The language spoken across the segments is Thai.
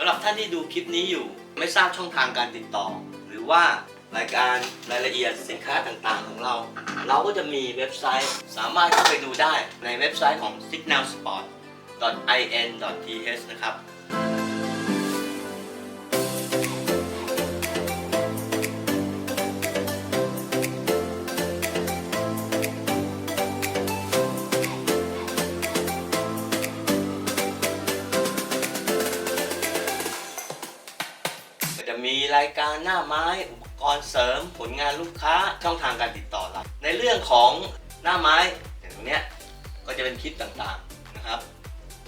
สำหรับท่านที่ดูคลิปนี้อยู่ ไม่ทราบช่องทางการติดต่อ หรือว่ารายการรายละเอียดสินค้าต่างๆ ของเรา เราก็จะมีเว็บไซต์สามารถเข้าไปดูได้ในเว็บไซต์ของ signalsport.in.th นะครับ รายการหน้าไม้ อุปกรณ์เสริม ผลงานลูกค้าช่องทางการติดต่อเราในเรื่องของหน้าไม้อย่างตรงเนี้ยก็จะเป็นคลิปต่างๆนะครับ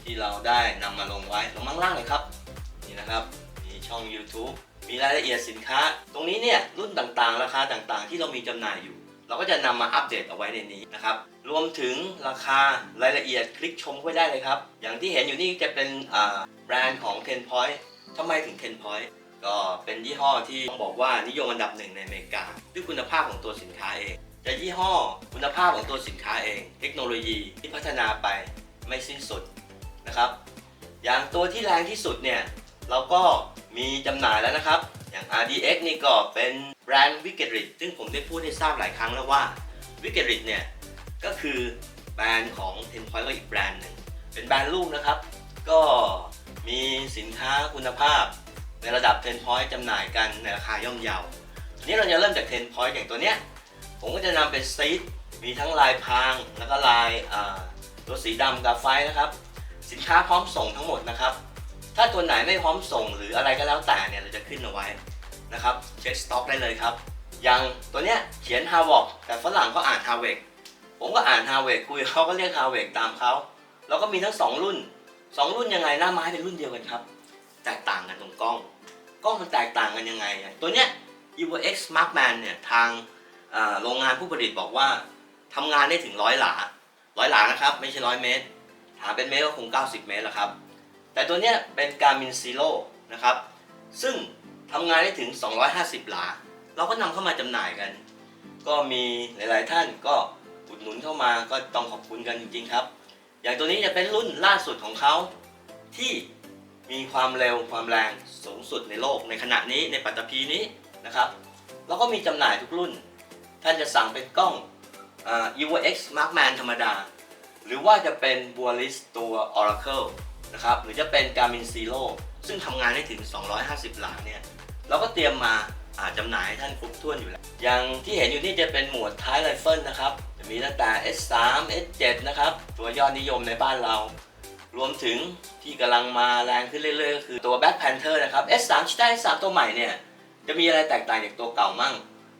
ที่เราได้นำมาลงไว้ลงข้างล่างเลยครับนี่นะครับมีช่อง YouTube มีรายละเอียดสินค้า ตรงนี้เนี่ยรุ่นต่างๆ ราคาต่างๆ ที่เรามีจำหน่ายอยู่ เราก็จะนำมาอัปเดตเอาไว้ในนี้นะครับรวมถึงราคารายละเอียดคลิกชมไว้ได้เลยครับ อย่างที่เห็นอยู่นี่จะเป็นแบรนด์ของ Ten Point ทำไมถึง Ten Point ก็เป็นยี่ห้อที่ต้องบอกว่านิยมอันดับหนึ่งในอเมริกา ด้วยคุณภาพของตัวสินค้าเองจะยี่ห้อคุณภาพของตัวสินค้าเอง เทคโนโลยีที่พัฒนาไปไม่สิ้นสุดนะครับ อย่างตัวที่แรงที่สุดเนี่ย เราก็มีจำหน่ายแล้วนะครับ อย่าง RDX นี่ก็เป็นแบรนด์ w i c k e r i t ซึ่งผมได้พูดให้ทราบหลายครั้งแล้วว่า w i c k e r i t เนี่ยก็คือแบรนด์ของ Ten Point ก็อีกแบรนด์หนึ่งเป็นแบรนด์ลูกนะครับ ก็มีสินค้าคุณภาพ ระดับ 10 point จำหน่ายกันในราคาย่อมเยาทีนี้เราจะเริ่มจาก 10 point อย่างตัวเนี้ย ผมก็จะนำเป็นซีดมีทั้งลายพราง แล้วก็ลายอ่าตัวสีดำกราไฟนะครับ สินค้าพร้อมส่งทั้งหมดนะครับ ถ้าตัวไหนไม่พร้อมส่งหรืออะไรก็แล้วแต่เนี่ยเราจะขึ้นเอาไว้นะครับ เช็คสต็อกได้เลยครับ อย่างตัวเนี้ยเขียน h a v o k แต่ฝรั่งก็อ่าน h a v e k ผมก็อ่าน h a v e k คุยเขาก็เรียก h a v e k ตามเขาแล้วก็มีทั้งสองรุ่นสองรุ่นยังไงหน้าไม้เป็นรุ่นเดียวกันครับ แตกต่างกันตรงกล้อง กล้องมันแตกต่างกันยังไง ตัวเนี้ย Evo X Markman เนี่ยทางโรงงานผู้ผลิตบอกว่าทำงานได้ถึงร้อยหลาร้อยหลานะครับ ไม่ใช่ร้อยเมตรหาเป็นเมตรก็คง 90 เมตรแล้วครับ แต่ตัวเนี้ยเป็น Garmin Zero นะครับ ซึ่งทำงานได้ถึง 250 หลา เราก็นำเข้ามาจำหน่ายกัน ก็มีหลาย ๆ ท่านก็อุดหนุนเข้ามาก็ต้องขอบคุณกันจริง ๆ ครับ อย่างตัวนี้จะเป็นรุ่นล่าสุดของเขาที่ มีความเร็วความแรงสูงสุดในโลกในขณะนี้ในปัตตภีนี้นะครับ แล้วก็มีจำหน่ายทุกรุ่น ท่านจะสั่งเป็นกล้องอ EVX Markman ธรรมดา หรือว่าจะเป็น b u a l i s ตัว Oracle นะครับ หรือจะเป็น Garmin Zero ซึ่งทำงานได้ถึง 250 หลาเนี่ย เราก็เตรียมมาอาจจำหน่ายให้ท่านครบถ้วนอยู่แล้ว อย่างที่เห็นอยู่นี่จะเป็นหมวดท้ายไรเฟิลนะครับ จะมีตั้งแต่ S3 S7 นะครับ ตัวยอดนิยมในบ้านเรา รวมถึงที่กำลังมาแรงขึ้นเรื่อยๆก็คือตัว Black Panther นะครับ S3 ชิต้า S3 ตัวใหม่เนี่ย จะมีอะไรแตกต่างจากตัวเก่ามั่ง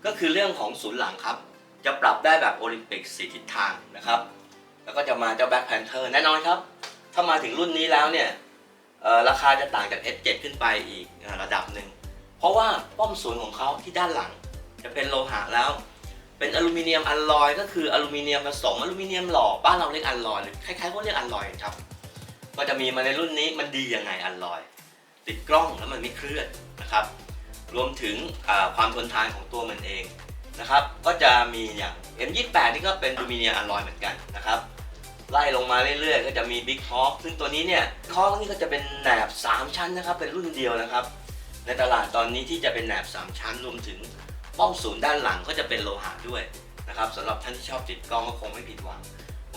ก็คือเรื่องของศูนย์หลังครับ จะปรับได้แบบโอลิมปิกสีทิศทางนะครับ แล้วก็จะมาเจ้า Black Panther แน่นอนครับ ถ้ามาถึงรุ่นนี้แล้วเนี่ยราคาจะต่างจาก S7 ขึ้นไปอีกระดับหนึ่ง เพราะว่าป้อมศูนย์ของเขาที่ด้านหลัง จะเป็นโลหะแล้ว เป็นอลูมิเนียมอัลลอย ก็คืออลูมิเนียมผสมอลูมิเนียมหล่อบ้านเราเรียกอัลลอยหรือคล้ายๆพวกเรียกอัลลอยครับ ก็จะมีมาในรุ่นนี้มันดียังไงอัลลอย ติดกล้องแล้วมันไม่เคลื่อนนะครับ รวมถึงความทนทานของตัวมันเองนะครับ ก็จะมีอย่าง M28 นี่ก็เป็นอลูมิเนียมอลลอยเหมือนกันนะครับไล่ลงมาเรื่อยๆ ก็จะมี Big Hawk ซึ่งตัวนี้เนี่ยฮอ k นี่ก็จะเป็นแหนบ 3 ชั้นนะครับ เป็นรุ่นเดียวนะครับ ในตลาดตอนนี้ที่จะเป็นแหนบ 3 ชั้นรวมถึงป้อมศูนย์ด้านหลังก็จะเป็นโลหะด้วยนะครับสำหรับท่านที่ชอบติดกล้องก็คงไม่ผิดหวัง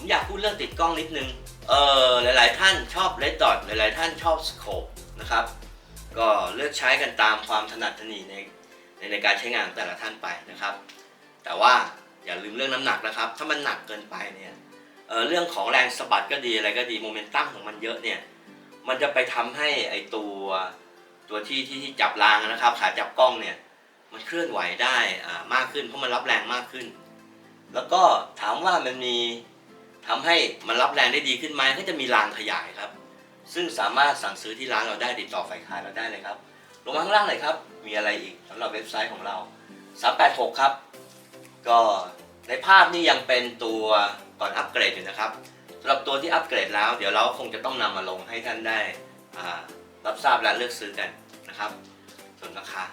ผมอยากพูดเรื่องติดกล้องนิดนึง เออหลาย ๆ ท่านชอบ Red Dot หลาย ๆ ท่านชอบ Scope นะครับ ก็เลือกใช้กันตามความถนัดถนีในในในการใช้งานแต่ละท่านไปนะครับ แต่ว่าอย่าลืมเรื่องน้ำหนักนะครับ ถ้ามันหนักเกินไปเนี่ยเออเรื่องของแรงสะบัดก็ดีอะไรก็ดีโมเมนตัมของมันเยอะเนี่ย มันจะไปทำให้ไอตัวตัวที่ที่ที่จับรางนะครับ ขาจับกล้องเนี่ยมันเคลื่อนไหวได้อ่ามากขึ้นเพราะมันรับแรงมากขึ้น แล้วก็ถามว่ามันมี ทำให้มันรับแรงได้ดีขึ้นไหมก็จะมีรางขยายครับ ซึ่งสามารถสั่งซื้อที่ร้านเราได้ติดต่อฝ่ายขายเราได้เลยครับ ลงมาข้างล่างเลยครับ มีอะไรอีกสำหรับเว็บไซต์ของเรา 386 ครับ ก็ในภาพนี่ยังเป็นตัวก่อนอัปเกรดอยู่นะครับสำหรับตัวที่อัปเกรดแล้ว เดี๋ยวเราคงจะต้องนำมาลงให้ท่านได้รับทราบและเลือกซื้อกันนะครับ ส่วนราคา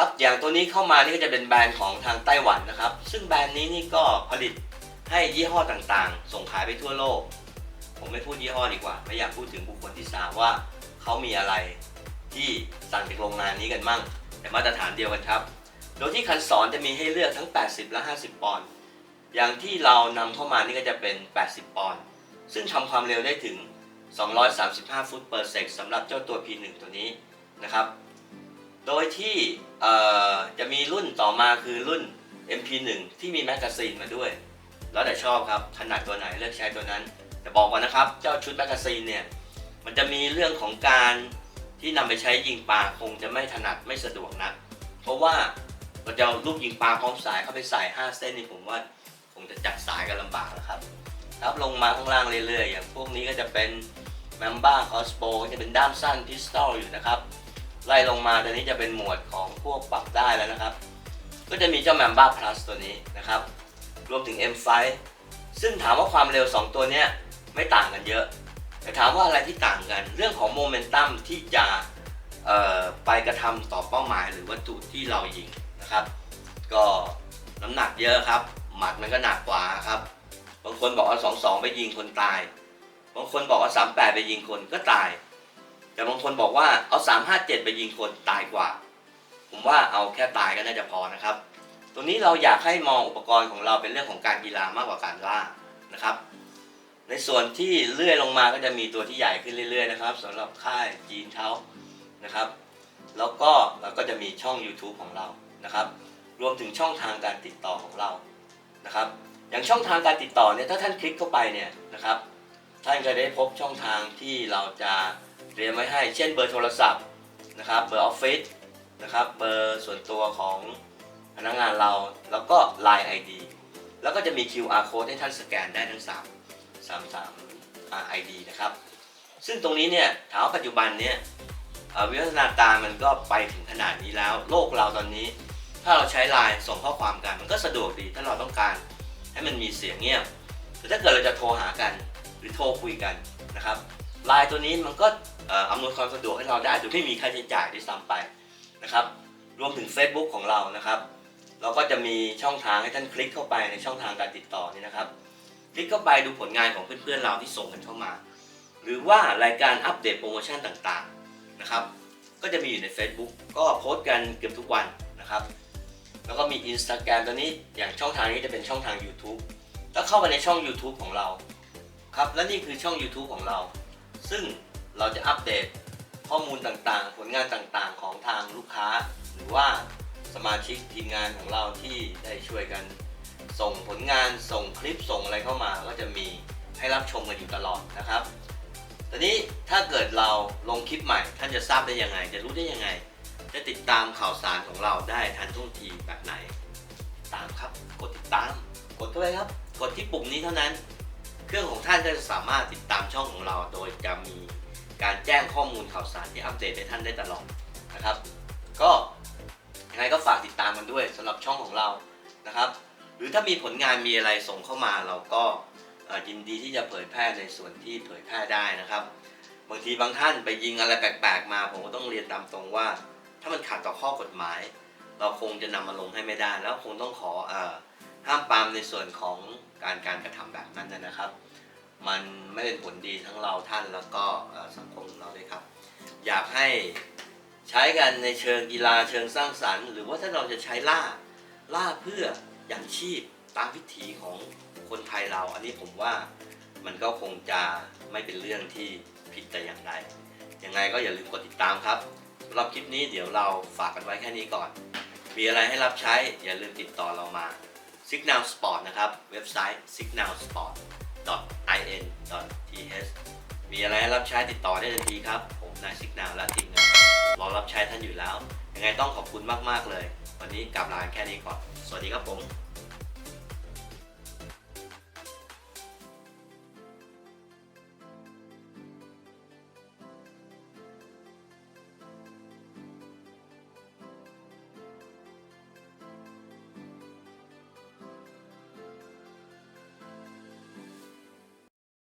ครับอย่างตัวนี้เข้ามานี่ก็จะเป็นแบรนด์ของทางไต้หวันนะครับ ซึ่งแบรนด์นี้นี่ก็ผลิตให้ยี่ห้อต่างๆ ส่งขายไปทั่วโลก ผมไม่พูดยี่ห้อดีกว่า ไม่อยากพูดถึงบุคคลที่สามว่าเขามีอะไรที่สั่งจากโรงงานนี้กันมั่ง แต่มาตรฐานเดียวกันครับ โดยที่คันสอนจะมีให้เลือกทั้ง 80 และ 50 ปอนด์อย่างที่เรานำเข้ามานี่ก็จะเป็น 80 ปอนด์ซึ่งทำความเร็วได้ถึง 235 ฟุต per sec สำหรับเจ้าตัว P1 ตัวนี้นะครับ โดยที่จะมีรุ่นต่อมาคือรุ่น MP1 ที่มีแมกกาซีนมาด้วย แล้วแต่ชอบครับถนัดตัวไหนเลือกใช้ตัวนั้น แต่บอกก่อนนะครับ เจ้าชุดแมกกาซีนเนี่ยมันจะมีเรื่องของการที่นำไปใช้ยิงปลาคงจะไม่ถนัดไม่สะดวกนะเพราะว่าเราจะเอาลูกยิงปลาพร้อมสายเข้าไปใส่5เส้นนี่ผมว่าคงจะจัดสายกันลำบากนะครับครับลงมาข้างล่างเรื่อยๆอย่างพวกนี้ก็จะเป็นแมมบ้าคอสโปจะเป็นด้ามสั้นพิสตอลอยู่นะครับ ไล่ลงมาตัวนี้จะเป็นหมวดของพวกปรับได้แล้วนะครับ ก็จะมีเจ้าแมมบ้าพลัสตัวนี้นะครับ รวมถึง M5 ซึ่งถามว่าความเร็ว 2 ตัวนี้ไม่ต่างกันเยอะ แต่ถามว่าอะไรที่ต่างกัน เรื่องของโมเมนตัมที่จะไปกระทำต่อเป้าหมายหรือวัตถุที่เรายิงนะครับ ก็น้ำหนักเยอะครับ หมัดมันก็หนักกว่าครับ บางคนบอกเอา2 2ไปยิงคนตาย บางคนบอกเอา38ไปยิงคนก็ตาย แต่บางคนบอกว่าเอา 357 ไปยิงคนตายกว่า ผมว่าเอาแค่ตายก็น่าจะพอนะครับตรงนี้เราอยากให้มองอุปกรณ์ของเราเป็นเรื่องของการกีฬามากกว่าการล่านะครับ ในส่วนที่เลื่อยลงมาก็จะมีตัวที่ใหญ่ขึ้นเรื่อยๆนะครับสำหรับค่ายจีนเท้านะครับ แล้วก็เราก็จะมีช่อง YouTube ของเรานะครับ รวมถึงช่องทางการติดต่อของเรานะครับอย่างช่องทางการติดต่อเนี่ยถ้าท่านคลิกเข้าไปเนี่ยนะครับ ท่านก็ได้พบช่องทางที่เราจะ เตรียมไว้ให้ เช่นเบอร์โทรศัพท์นะครับ เบอร์ออฟฟิศนะครับ เบอร์ส่วนตัวของพนักงานเรา แล้วก็ Line ID แล้วก็จะมี QR code ให้ท่านสแกนได้ทั้ง 3 3 3อ่า ID นะครับ ซึ่งตรงนี้เนี่ยถามว่าปัจจุบันเนี่ยเวิวัฒนาการมันก็ไปถึงขนาดนี้แล้ว โลกเราตอนนี้ ถ้าเราใช้ Line ส่งข้อความกัน มันก็สะดวกดีถ้าเราต้องการให้มันมีเสียงเงียบแต่ถ้าเกิดเราจะโทรหากันหรือโทรคุยกันนะครับไลน์ตัวนี้มันก็ อ่ออำนวยความสะดวกให้เราได้โดยไม่มีค่าใช้จ่ายด้วยซ้ำไปนะครับ รวมถึง Facebook ของเรานะครับ เราก็จะมีช่องทางให้ท่านคลิกเข้าไปในช่องทางการติดต่อนี่นะครับ คลิกเข้าไปดูผลงานของเพื่อนๆเราที่ส่งกันเข้ามา หรือว่ารายการอัปเดตโปรโมชั่นต่างๆนะครับ ก็จะมีอยู่ใน Facebook ก็โพสต์กันเกือบทุกวันนะครับ แล้วก็มี Instagram ตัวนี้อย่างช่องทางนี้จะเป็นช่องทาง YouTube แล้วเข้าไปในช่อง YouTube ของเราครับและนี่คือช่อง YouTube ของเรา ซึ่ง เราจะอัปเดตข้อมูลต่างๆ ผลงานต่างๆ ของทางลูกค้า หรือว่าสมาชิกทีมงานของเราที่ได้ช่วยกัน ส่งผลงานส่งคลิปส่งอะไรเข้ามา ก็จะมีให้รับชมกันอยู่ตลอดนะครับตอนนี้ถ้าเกิดเราลงคลิปใหม่ท่านจะทราบได้ยังไง จะรู้ได้ยังไง จะติดตามข่าวสารของเราได้ทันท่วงทีแบบไหน ตามครับ กดติดตาม กดเข้าไปครับ กดที่ปุ่มนี้เท่านั้น เครื่องของท่านก็จะสามารถติดตามช่องของเราโดยจะมี การแจ้งข้อมูลข่าวสารที่อัปเดตให้ท่านได้ตลอดนะครับ ก็ยังไงก็ฝากติดตามกันด้วยสำหรับช่องของเรานะครับ หรือถ้ามีผลงานมีอะไรส่งเข้ามาเราก็ยินดีที่จะเผยแพร่ในส่วนที่เผยแพร่ได้นะครับ บางทีบางท่านไปยิงอะไรแปลกๆ มาผมก็ต้องเรียนตามตรงว่า ถ้ามันขัดต่อข้อกฎหมาย เราคงจะนำมาลงให้ไม่ได้ แล้วคงต้องขออห้ามปามในส่วนของการการกระทำแบบนั้นนะครับ มันไม่เป็นผลดีทั้งเราท่านแล้วก็สังคมเราด้วยครับ อยากให้ใช้กันในเชิงกีฬาเชิงสร้างสรรค์ หรือว่าถ้าเราจะใช้ล่าล่าเพื่ออย่างชีพตามวิถีของคนไทยเรา อันนี้ผมว่ามันก็คงจะไม่เป็นเรื่องที่ผิดแต่อย่างใดยังไงก็อย่าลืมกดติดตามครับสำหรับคลิปนี้เดี๋ยวเราฝากกันไว้แค่นี้ก่อน มีอะไรให้รับใช้อย่าลืมติดต่อเรามา Signal Sport นะครับ เว็บไซต์ www.in.th มีอะไรรับใช้ติดต่อได้ทันทีครับ ผมนายสิกนาวและทีมงานรอรับใช้ท่านอยู่แล้ว ยังไงต้องขอบคุณมาก ๆ เลย วันนี้กลับลาแค่นี้ก่อน สวัสดีครับผม